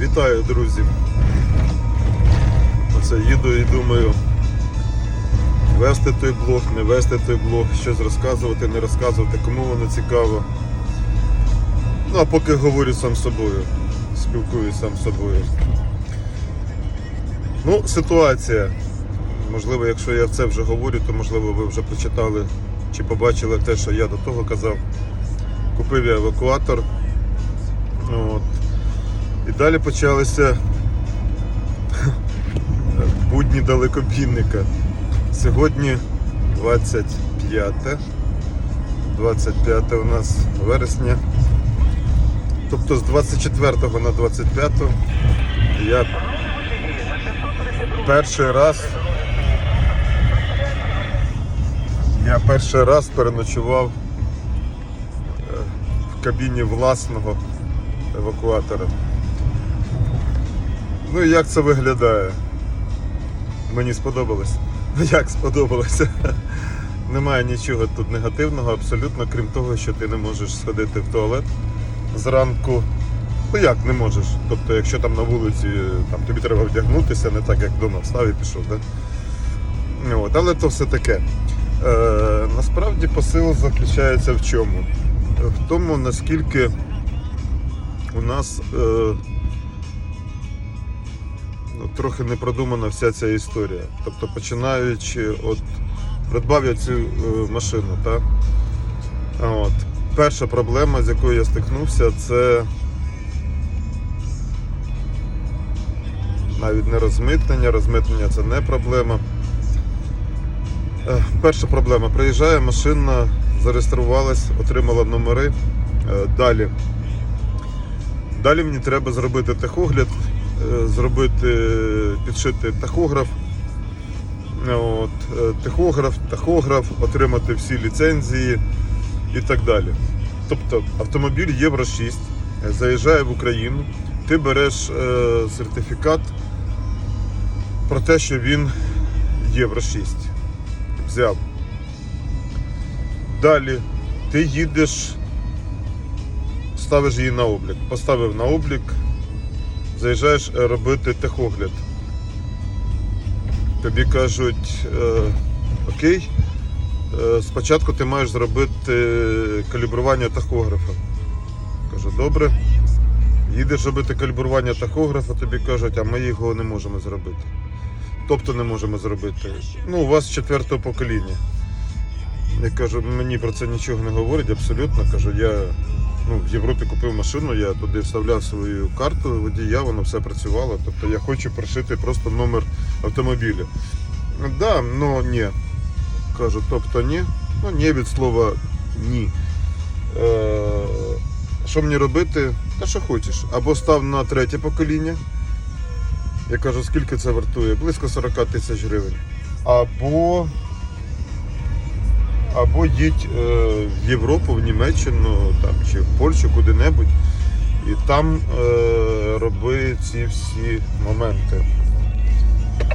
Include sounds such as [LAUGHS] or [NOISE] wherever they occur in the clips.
Вітаю, друзі. Оце їду і думаю, вести той блог, не вести той блог, щось розказувати, не розказувати, кому воно цікаво. Ну а поки говорю сам з собою, спілкуюсь сам собою. Ну, ситуація. Можливо, якщо я це вже говорю, то можливо ви вже прочитали чи побачили те, що я до того казав. Купив я евакуатор. І далі почалися [LAUGHS] будні далекобійника. Сьогодні 25. 25 у нас вересня. Тобто з 24 на 25 я перший раз я перший раз переночував е, в кабіні власного евакуатора. Ну і як це виглядає? Мені сподобалось. Ну як сподобалося? [LAUGHS] Немає нічого тут негативного, абсолютно, крім того, що ти не можеш сходити в туалет зранку. Ну як не можеш? Тобто, якщо там на вулиці там, тобі треба вдягнутися, не так як вдома встав і пішов, да? Ну, От, але то все таке. Е, насправді посил заключається в чому? В тому, наскільки у нас е, трохи не продумана вся ця історія. Тобто, починаючи от придбав я цю е, машину, так? От. Перша проблема, з якою я стикнувся, це навіть не розмитнення, розмитнення це не проблема. Е, Перша проблема. Приїжджає машина, зареєструвалась, отримала номери. Е, Далі. Далі мені треба зробити техогляд, зробити, підшити тахограф. От, е, техограф, тахограф, отримати всі ліцензії і так далі. Тобто автомобіль Євро 6 е, заїжджає в Україну, ти береш е, сертифікат про те, що він Євро 6 взяв. Далі ти їдеш, ставиш її на облік. Поставив на облік, заїжджаєш е, робити техогляд. Тобі кажуть, е, окей, е, спочатку ти маєш зробити калібрування тахографа. Кажу, добре. Їдеш робити калібрування тахографа, тобі кажуть, а ми його не можемо зробити. Тобто не можемо зробити. Ну, у вас четвертого покоління. Я кажу, мені про це нічого не говорять, абсолютно. Кажу, я ну, в Європі купив машину, я туди вставляв свою карту водія, воно все працювало. Тобто я хочу прошити просто номер автомобіля. Да, ну ні. Кажу, тобто ні. Ну ні від слова ні. Е, що мені робити? Та що хочеш. Або став на третє покоління. Я кажу, скільки це вартує? Близько 40 тисяч гривень. Або або їдь е, в Європу, в Німеччину там, чи в Польщу куди-небудь, і там е, роби ці всі моменти.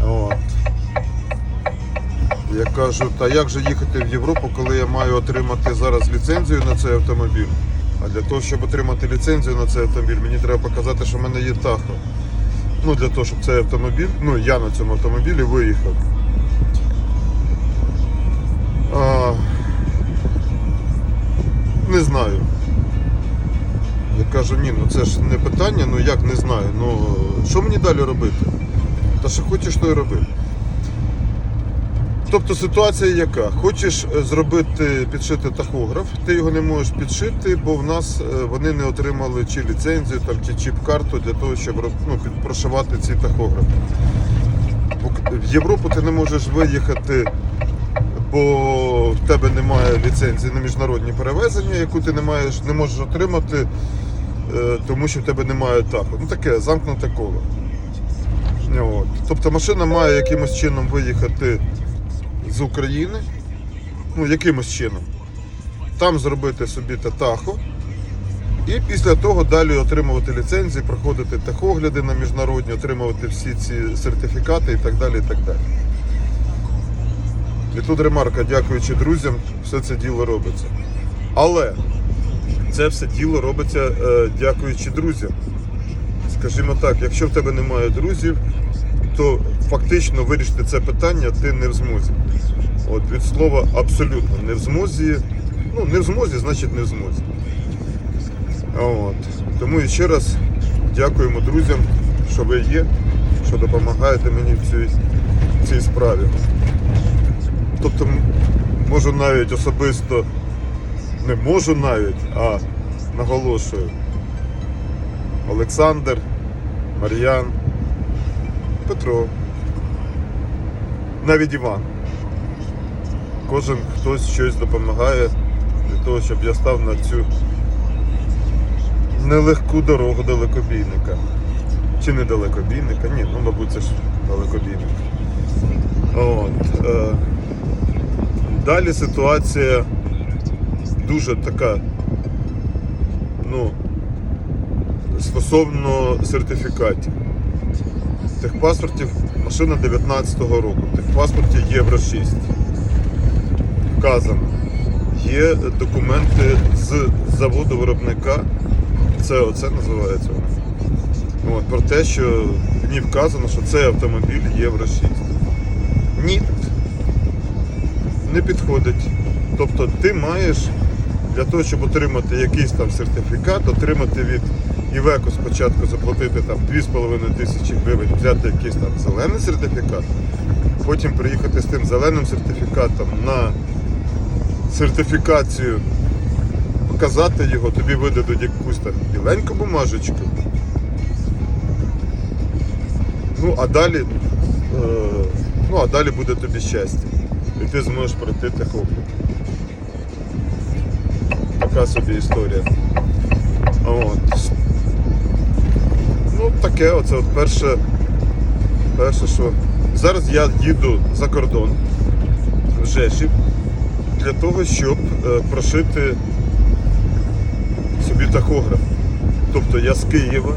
От. Я кажу, та як же їхати в Європу, коли я маю отримати зараз ліцензію на цей автомобіль? А для того, щоб отримати ліцензію на цей автомобіль, мені треба показати, що в мене є тахо. Ну, для того, щоб цей автомобіль, ну я на цьому автомобілі виїхав. Не знаю. Я кажу, ні, ну це ж не питання, ну як не знаю. Ну що мені далі робити? Та що хочеш, то й роби. Тобто ситуація яка? Хочеш е, зробити, підшити тахограф, ти його не можеш підшити, бо в нас е, вони не отримали чи ліцензію, там, чи чіп-карту для того, щоб ну, прошивати ці тахографи. В Європу ти не можеш виїхати, бо в тебе немає ліцензії на міжнародні перевезення, яку ти не, маєш, не можеш отримати, е, тому що в тебе немає таху. Ну таке замкнуте коло. От. Тобто машина має якимось чином виїхати з України, ну якимось чином, там зробити собі татахо, і після того далі отримувати ліцензії, проходити техогляди на міжнародні, отримувати всі ці сертифікати і так далі. І так далі. І тут ремарка, дякуючи друзям, все це діло робиться. Але це все діло робиться е, дякуючи друзям. скажімо так, якщо в тебе немає друзів, то фактично вирішити це питання ти не в змозі. От від слова абсолютно не в змозі. Ну, не в змозі, значить не в змозі. От. Тому ще раз дякуємо друзям, що ви є, що допомагаєте мені в цій, в цій справі. Тобто, можу навіть особисто, не можу навіть, а наголошую. Олександр, Мар'ян, Петро, навіть Іван. Кожен хтось щось допомагає для того, щоб я став на цю нелегку дорогу далекобійника. Чи не далекобійника? Ні, ну мабуть це ж далекобійник. От, е, далі ситуація дуже така, ну, стосовно сертифікатів. Техпаспортів машина 19-го року. В техпаспорті Євро 6. Вказано. Є документи з заводу виробника. Це оце називається. От, про те, що ній вказано, що цей автомобіль Євро 6. Ні. Не підходить. Тобто ти маєш для того, щоб отримати якийсь там сертифікат, отримати від Івеко спочатку заплатити там 2,5 тисячі гривень, взяти якийсь там зелений сертифікат, потім приїхати з тим зеленим сертифікатом на сертифікацію, показати його, тобі видадуть якусь там біленьку бумажечку. Ну, а далі, е, ну, а далі буде тобі щастя. І ти зможеш пройти техогляд. Така собі історія. От. Ну, таке, оце от перше, перше, що. Зараз я їду за кордон в Жешів для того, щоб е, прошити собі тахограф. Тобто я з Києва,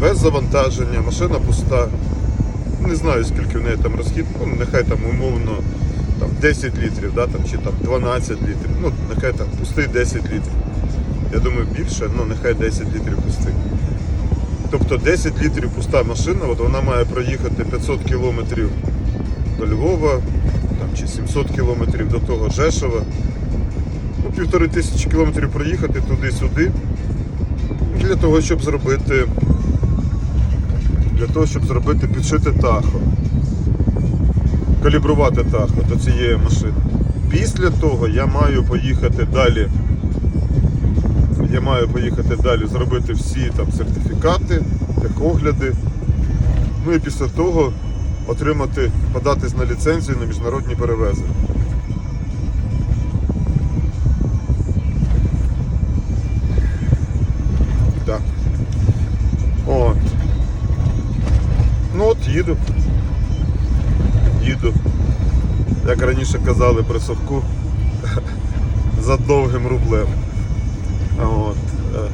без завантаження, машина пуста. Не знаю, скільки в неї там розхід, ну нехай там умовно там, 10 літрів, да, там, чи там 12 літрів, ну нехай там пустий 10 літрів. Я думаю, більше, ну нехай 10 літрів пустих. Тобто 10 літрів пуста машина, от вона має проїхати 500 кілометрів до Львова, там, чи 700 кілометрів до того Жешова. Ну, півтори тисячі кілометрів проїхати туди-сюди. Для того, щоб зробити для того, щоб зробити підшити тахо. Калібрувати тахо до цієї машини. Після того я маю поїхати далі. Я маю поїхати далі, зробити всі там сертифікати, техогляди. Ну і після того отримати, податись на ліцензію на міжнародні перевезення. Казали при совку, [LAUGHS] за довгим рублем. От. е,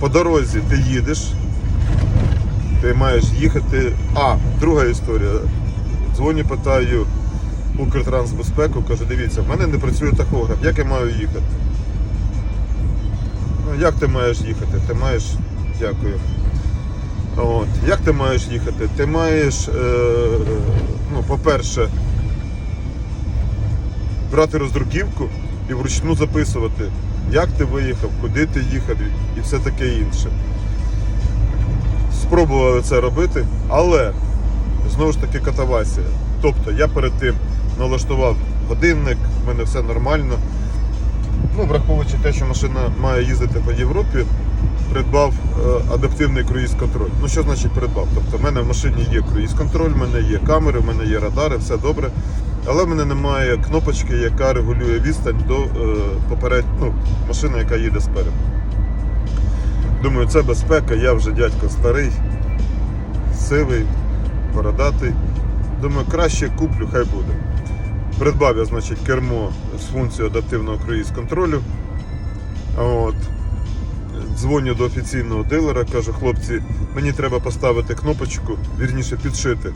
По дорозі ти їдеш, ти маєш їхати. А, друга історія. Дзвоню, питаю Укртрансбезпеку, кажу, дивіться, в мене не працює тахограф, як я маю їхати? Ну, як ти маєш їхати? Ти маєш. Дякую. От. Як ти маєш їхати? Ти маєш, е, ну, по-перше, брати роздруківку і вручну записувати, як ти виїхав, куди ти їхав і все таке інше. Спробували це робити, але знову ж таки катавасія. Тобто я перед тим налаштував годинник, в мене все нормально. Ну, враховуючи те, що машина має їздити по Європі, придбав е, адаптивний круїз-контроль. Ну що значить придбав? Тобто в мене в машині є круїз-контроль, в мене є камери, в мене є радари, все добре. Але в мене немає кнопочки, яка регулює відстань до е, поперед... ну, машини, яка їде спереду. Думаю, це безпека, я вже дядько старий, сивий, бородатий. Думаю, краще куплю, хай буде. Придбав я, значить, кермо з функцією адаптивного круїз-контролю. От. Дзвоню до офіційного дилера, кажу, хлопці, мені треба поставити кнопочку, вірніше підшити.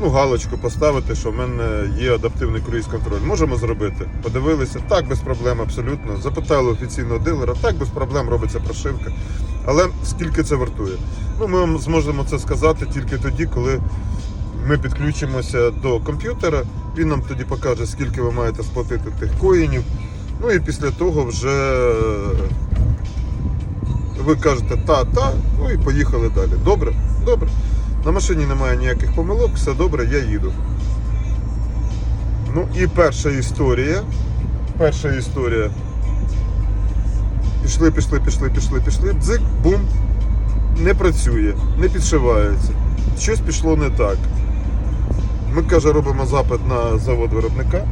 Ну, галочку поставити, що в мене є адаптивний круїз-контроль. Можемо зробити. Подивилися, так, без проблем, абсолютно. Запитали офіційного дилера, так, без проблем робиться прошивка. Але скільки це вартує? Ну, ми вам зможемо це сказати тільки тоді, коли ми підключимося до комп'ютера. Він нам тоді покаже, скільки ви маєте сплатити тих коїнів. Ну і після того вже ви кажете та, та, ну і поїхали далі. Добре? Добре. На машині немає ніяких помилок, все добре, я їду. Ну і перша історія. Перша історія. Пішли, пішли, пішли, пішли, пішли. Дзик, бум. Не працює, не підшивається. Щось пішло не так. Ми, каже, робимо запит на завод виробника.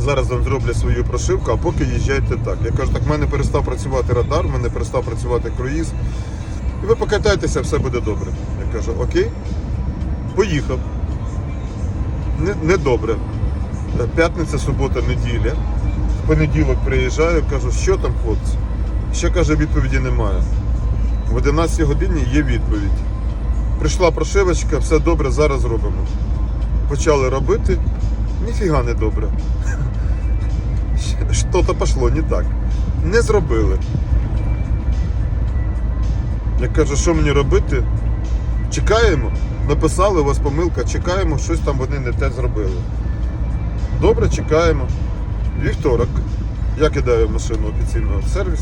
Зараз вам зроблять свою прошивку, а поки їжджайте так. Я кажу, так в мене перестав працювати радар, в мене перестав працювати круїз. І ви покатайтеся, все буде добре. Я кажу, окей. Поїхав. Не, не. Е, П'ятниця, субота, неділя. В понеділок приїжджаю, кажу, що там, хлопці? Ще каже, відповіді немає. В 11 годині є відповідь. Прийшла прошивочка, все добре, зараз робимо. Почали робити, ніфіга не добре. [LAUGHS] Що-то пішло не так. Не зробили. Я кажу, що мені робити? Чекаємо. Написали, у вас помилка, чекаємо, щось там вони не те зробили. Добре, чекаємо. Вівторок. Я кидаю машину офіційно в сервіс.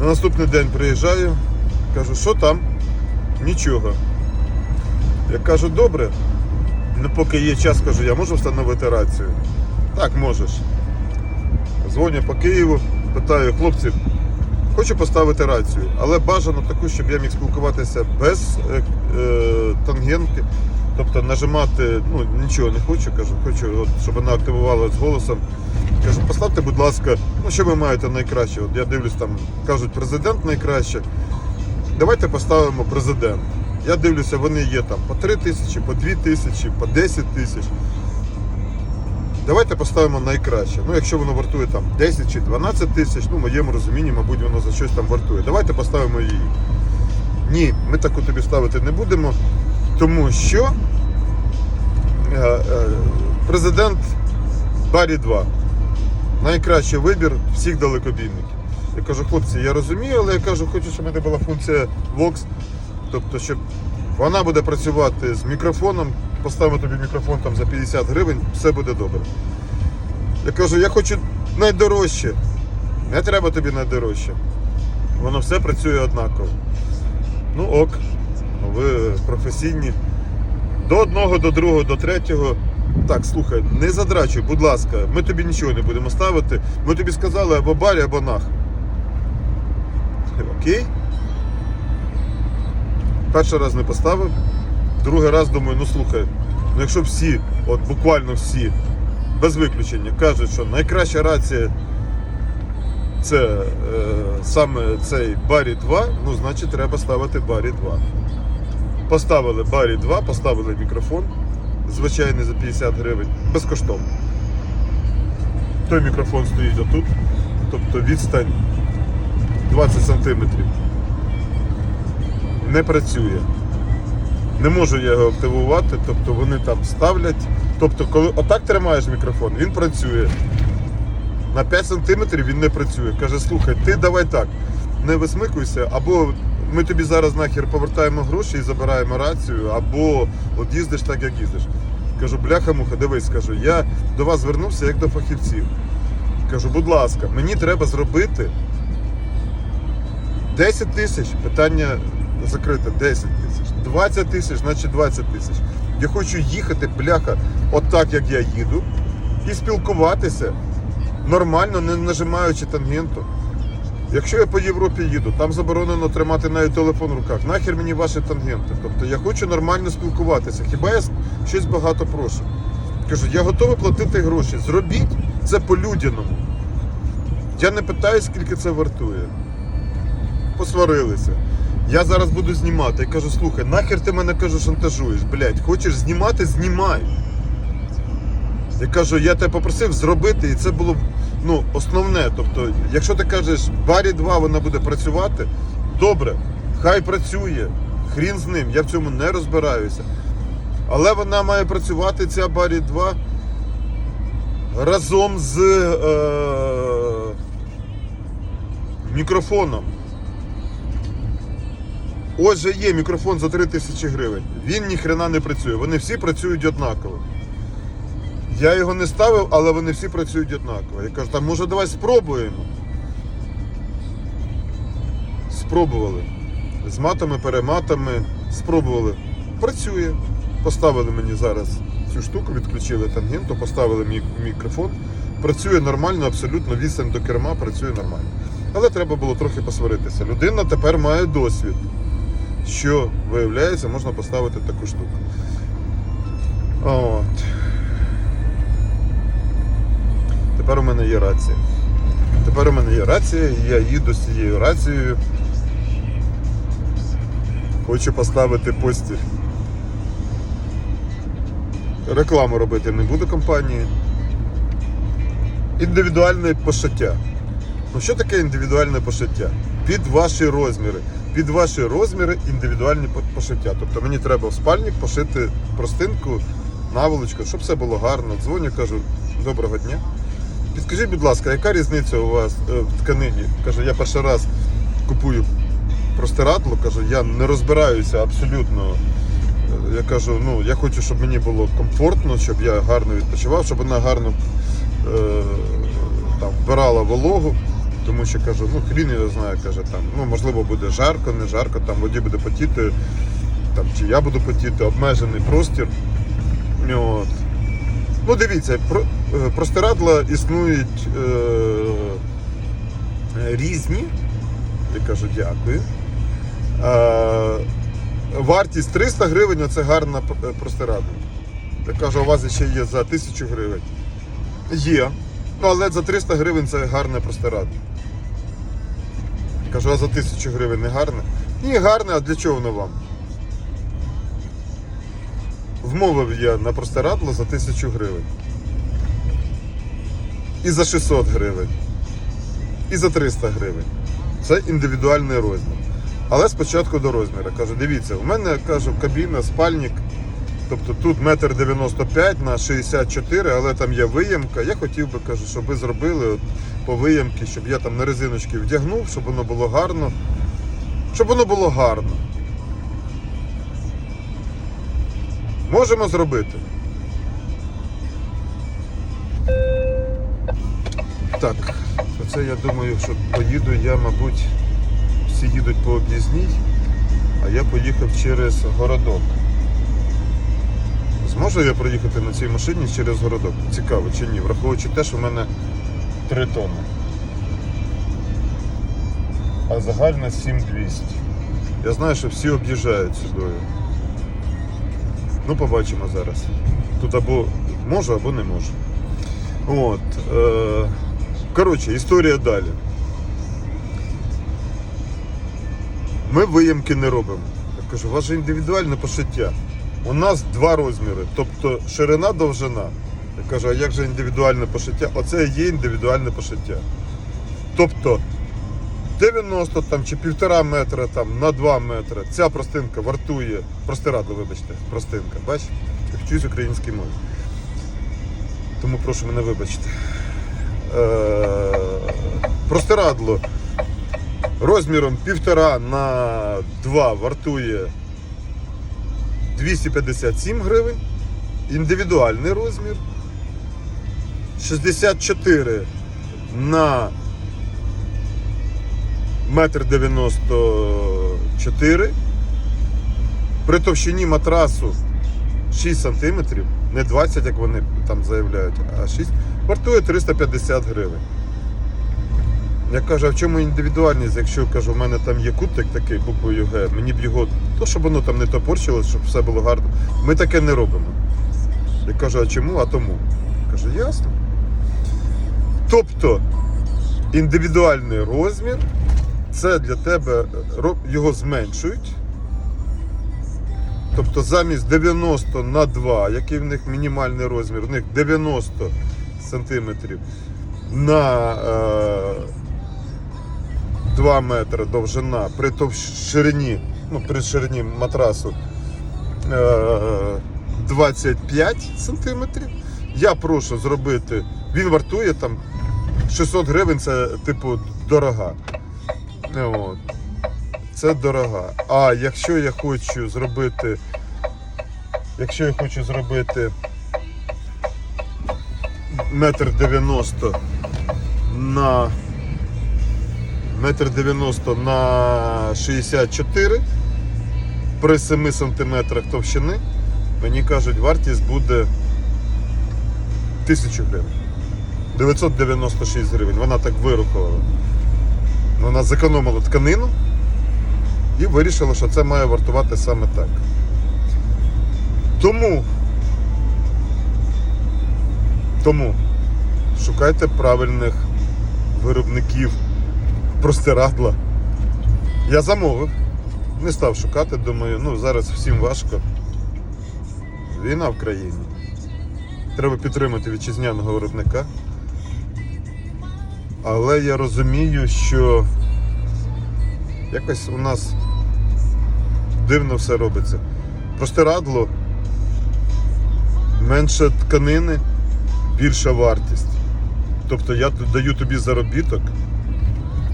На наступний день приїжджаю, кажу, що там? Нічого. Я кажу, добре. Ну, поки є час, кажу, я можу встановити рацію. Так, можеш. Дзвоню по Києву, питаю, хлопці, хочу поставити рацію, але бажано таку, щоб я міг спілкуватися без е, е, тангенки. Тобто нажимати, ну нічого не хочу, кажу, хочу, от, щоб вона активувалася з голосом. Кажу, поставте, будь ласка, ну що ви маєте найкраще? От я дивлюсь, там кажуть, президент найкраще. Давайте поставимо президент. Я дивлюся, вони є там по 3 тисячі, по 2 тисячі, по 10 тисяч. Давайте поставимо найкраще. Ну, якщо воно вартує там 10 чи 12 тисяч, ну, в моєму розумінні, мабуть, воно за щось там вартує. Давайте поставимо її. Ні, ми таку тобі ставити не будемо, тому що е, е, президент Барі 2. Найкращий вибір всіх далекобійників. Я кажу, хлопці, я розумію, але я кажу, хочу, щоб мене була функція Vox. Тобто, щоб вона буде працювати з мікрофоном, поставимо тобі мікрофон там за 50 гривень, все буде добре. Я кажу, я хочу найдорожче. Не треба тобі найдорожче. Воно все працює однаково. Ну ок, ви професійні. До одного, до другого, до третього. Так, слухай, не задрачуй, будь ласка, ми тобі нічого не будемо ставити. Ми тобі сказали або барі, або нах. Окей? Перший раз не поставив, другий раз думаю, ну слухай, ну якщо всі, от буквально всі, без виключення, кажуть, що найкраща рація це е, саме цей Барі 2, ну значить треба ставити Барі 2. Поставили Барі 2, поставили мікрофон, звичайний за 50 гривень, безкоштовно. Той мікрофон стоїть отут, тобто відстань 20 сантиметрів. Не працює. Не можу я його активувати, тобто вони там ставлять. Тобто, коли отак тримаєш мікрофон, він працює. На 5 сантиметрів він не працює. Каже, слухай, ти давай так, не висмикуйся, або ми тобі зараз нахер повертаємо гроші і забираємо рацію, або от їздиш так, як їздиш. Кажу, бляха-муха, дивись, кажу, я до вас звернувся як до фахівців. Кажу, будь ласка, мені треба зробити 10 тисяч, питання закрите, 10 тисяч. 20 тисяч, значить 20 тисяч. Я хочу їхати, бляха, отак, як я їду, і спілкуватися нормально, не нажимаючи тангенту. Якщо я по Європі їду, там заборонено тримати навіть телефон в руках. Нахер мені ваші тангенти. Тобто я хочу нормально спілкуватися. Хіба я щось багато прошу? Кажу, я готовий платити гроші. Зробіть це по-людяному. Я не питаю, скільки це вартує. Посварилися. Я зараз буду знімати. Я кажу, слухай, нахер ти мене кажу, шантажуєш, блядь, хочеш знімати, знімай. Я кажу, я тебе попросив зробити, і це було ну, основне. Тобто, якщо ти кажеш, барі 2 вона буде працювати, добре, хай працює. Хрін з ним, я в цьому не розбираюся. Але вона має працювати, ця барі 2 разом з е, мікрофоном. Ось же є мікрофон за 3 тисячі гривень. Він ніхрена не працює. Вони всі працюють однаково. Я його не ставив, але вони всі працюють однаково. Я кажу, там може давай спробуємо. Спробували. З матами, перематами. Спробували. Працює. Поставили мені зараз цю штуку, відключили тангенту, поставили мій мікрофон. Працює нормально, абсолютно відстань до керма працює нормально. Але треба було трохи посваритися. Людина тепер має досвід, що виявляється, можна поставити таку штуку. От. Тепер у мене є рація. Тепер у мене є рація, я їду з цією рацією. Хочу поставити постіль. Рекламу робити не буду компанії. Індивідуальне пошиття. Ну що таке індивідуальне пошиття? Під ваші розміри. Під ваші розміри індивідуальні пошиття. Тобто мені треба в спальник пошити простинку, наволочку, щоб все було гарно. Дзвоню, кажу, доброго дня. Підскажіть, будь ласка, яка різниця у вас е, в тканині? Каже, я перший раз купую простирадло, кажу, я не розбираюся абсолютно. Е, Я кажу, ну я хочу, щоб мені було комфортно, щоб я гарно відпочивав, щоб вона гарно е, там, вбирала вологу. Тому що кажу, ну хрін я знаю, каже, там, ну можливо буде жарко, не жарко, там воді буде потіти, там, чи я буду потіти, обмежений простір. От. Ну, дивіться, е, простирадла існують е, різні. Я кажу, дякую. Е, вартість 300 гривень це гарна е, простирадла. Я кажу, у вас ще є за 1000 гривень. Є. Ну, але за 300 гривень це гарне простирадло. Кажу, а за 1000 гривень не гарне? Ні, гарне, а для чого воно вам? Вмовив я на простирадло за 1000 гривень. І за 600 гривень. І за 300 гривень. Це індивідуальний розмір. Але спочатку до розміру. Кажу, дивіться, у мене кажу, кабіна, спальник. Тобто тут метр 95 на 64, але там є виємка. Я хотів би, кажу, щоб ви зробили от по виємки, щоб я там на резиночки вдягнув, щоб воно було гарно. Щоб воно було гарно. Можемо зробити. Так, оце я думаю, що поїду я, мабуть, всі їдуть по об'їзній, а я поїхав через городок. Зможу я проїхати на цій машині через городок? Цікаво чи ні, враховуючи те, що в мене 3 тонни. А загальна 7200. Я знаю, що всі об'їжджають сюдою. Ну, побачимо зараз. Тут або можу, або не можу. От. Е- коротше, історія далі. Ми виємки не робимо. Я кажу, у вас же індивідуальне пошиття. У нас два розміри, тобто ширина, довжина. Я кажу, а як же індивідуальне пошиття? Оце і є індивідуальне пошиття. Тобто 90 там, чи півтора метра там, на 2 метри ця простинка вартує, простирадло, вибачте, простинка, бач? Я вчусь українській мові. Тому прошу мене вибачте. Е, простирадло розміром півтора на 2 вартує 257 гривень. Індивідуальний розмір 64 на метр 94. При товщині матрасу 6 сантиметрів, не 20, як вони там заявляють, а 6, вартує 350 гривень. Я кажу, а в чому індивідуальність, якщо кажу, в мене там є кутик такий буквою Г, мені б його, то щоб воно там не топорчилось, щоб все було гарно. Ми таке не робимо. Я кажу, а чому? А тому. Кажу, ясно. Тобто індивідуальний розмір, це для тебе його зменшують. Тобто замість 90 на 2, який в них мінімальний розмір, у них 90 сантиметрів на е, 2 метри довжина при ширині, ну, при ширині матрасу е, 25 сантиметрів. Я прошу зробити, він вартує там 600 гривень, це типу дорога. От. Це дорога. А якщо я хочу зробити. Якщо я хочу зробити метр дев'яносто на метр дев'яносто на 64 при 7 сантиметрах товщини, мені кажуть, вартість буде 1000 гривень. 996 гривень. Вона так вирахувала. Вона зекономила тканину і вирішила, що це має вартувати саме так. Тому, тому шукайте правильних виробників простирадла. Я замовив, не став шукати, думаю, ну зараз всім важко. Війна в країні. Треба підтримати вітчизняного виробника. Але я розумію, що якось у нас дивно все робиться. Простирадло, менше тканини, більша вартість. Тобто я даю тобі заробіток,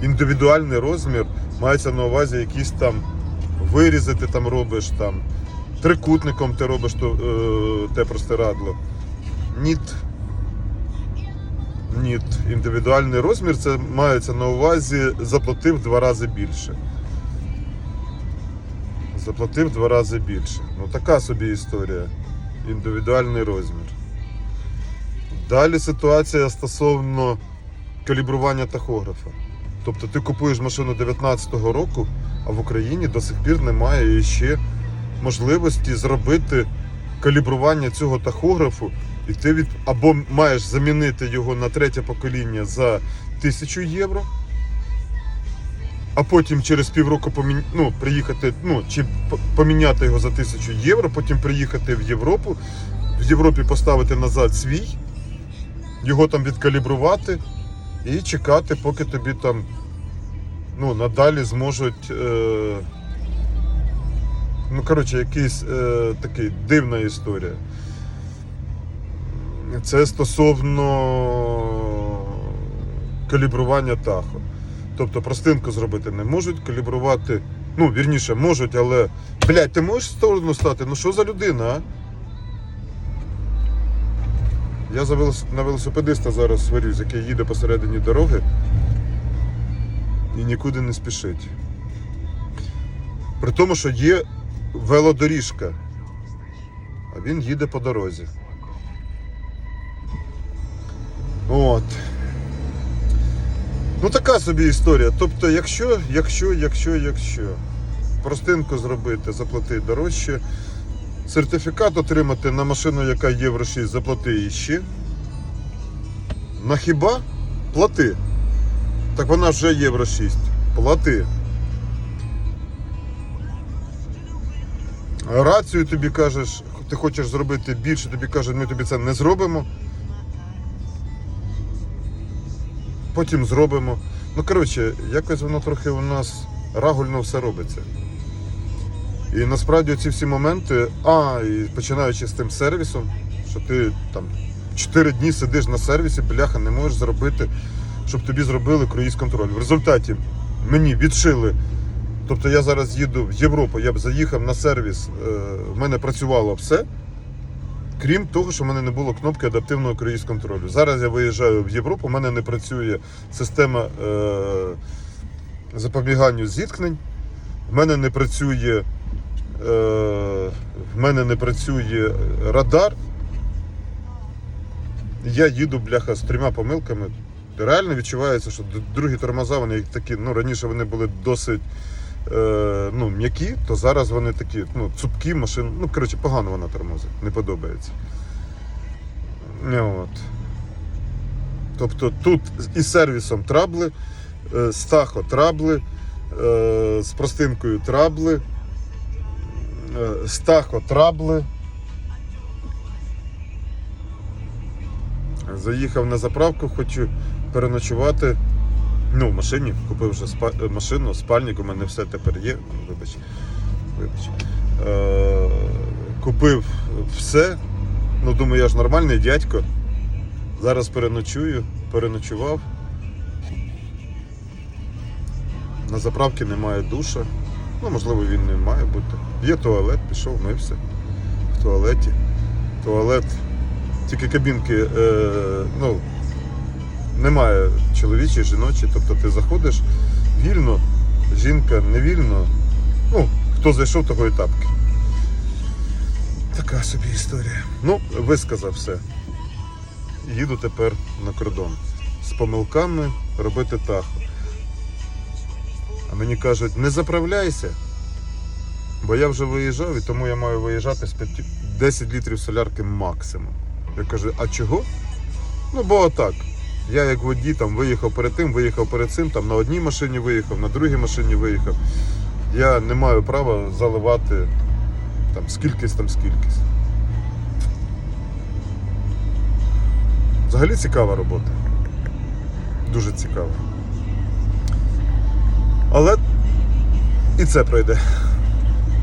індивідуальний розмір, мається на увазі якісь там вирізи ти там робиш, там, трикутником ти робиш то, е, те простирадло. Ніт. Ніт. Індивідуальний розмір це мається на увазі заплатив два рази більше. Заплатив два рази більше. Ну така собі історія. Індивідуальний розмір. Далі ситуація стосовно калібрування тахографа. Тобто ти купуєш машину 19-го року, а в Україні до сих пір немає ще можливості зробити калібрування цього тахографу, і ти від або маєш замінити його на третє покоління за 1000 євро, а потім через півроку помі... ну, приїхати, ну, чи поміняти його за 1000 євро, потім приїхати в Європу, в Європі поставити назад свій, його там відкалібрувати і чекати, поки тобі там ну, надалі зможуть. Е... Ну, коротше, якийсь е, такий дивна історія. Це стосовно калібрування тахо. Тобто простинку зробити не можуть, калібрувати. Ну, вірніше, можуть, але. Блядь, ти можеш в сторону стати? Ну що за людина, а? Я за велос... на велосипедиста зараз сварюсь, який їде посередині дороги і нікуди не спішить. При тому, що є велодоріжка, а він їде по дорозі. От. Ну така собі історія. Тобто, якщо, якщо, якщо, якщо простинку зробити, заплати дорожче, сертифікат отримати на машину, яка Євро 6, заплати іще. На хіба? Плати. Так вона вже Євро 6. Плати. Рацію тобі кажеш, ти хочеш зробити більше, тобі кажуть, ми тобі це не зробимо. Потім зробимо. Ну, коротше, якось воно трохи у нас рагульно все робиться. І насправді ці всі моменти, а, і починаючи з тим сервісом, що ти там 4 дні сидиш на сервісі, бляха, не можеш зробити, щоб тобі зробили круїз контроль. В результаті мені відшили. Тобто я зараз їду в Європу, я б заїхав на сервіс, е, в мене працювало все. Крім того, що в мене не було кнопки адаптивного круїз контролю. Зараз я виїжджаю в Європу, у мене не працює система е, запобіганню зіткнень, в мене не працює, в мене не працює радар. Я їду, бляха, з трьома помилками. Реально відчувається, що другі тормоза, вони такі, ну раніше вони були досить е, ну, м'які, то зараз вони такі, ну, цупкі машини. Ну, коротше, погано вона тормозить, не подобається. Ну, От. Тобто тут із сервісом трабли, е, з тахо трабли, е, з простинкою трабли, е, з тахо трабли. Заїхав на заправку, хочу переночувати. Ну, в машині купив вже спа... е, машину, спальник, у мене все тепер є. Вибач. Вибач. Е... Купив все. Ну, думаю, я ж нормальний дядько. Зараз переночую, переночував. На заправці немає душа. Ну, можливо, він не має бути. Є туалет, пішов, мився в туалеті. Туалет, тільки кабінки, е, ну, немає чоловічої, жіночої. Тобто ти заходиш вільно, жінка не вільно. Ну, хто зайшов, того і тапки. Така собі історія. Ну, висказав все. Їду тепер на кордон. З помилками робити тахо. Мені кажуть, не заправляйся, бо я вже виїжджав і тому я маю виїжджати з 5 10 літрів солярки максимум. Я кажу, а чого? Ну, бо отак. Я як водій там виїхав перед тим, виїхав перед цим, там на одній машині виїхав, на другій машині виїхав. Я не маю права заливати там скількись там скількись. Взагалі цікава робота. Дуже цікава. Але і це пройде.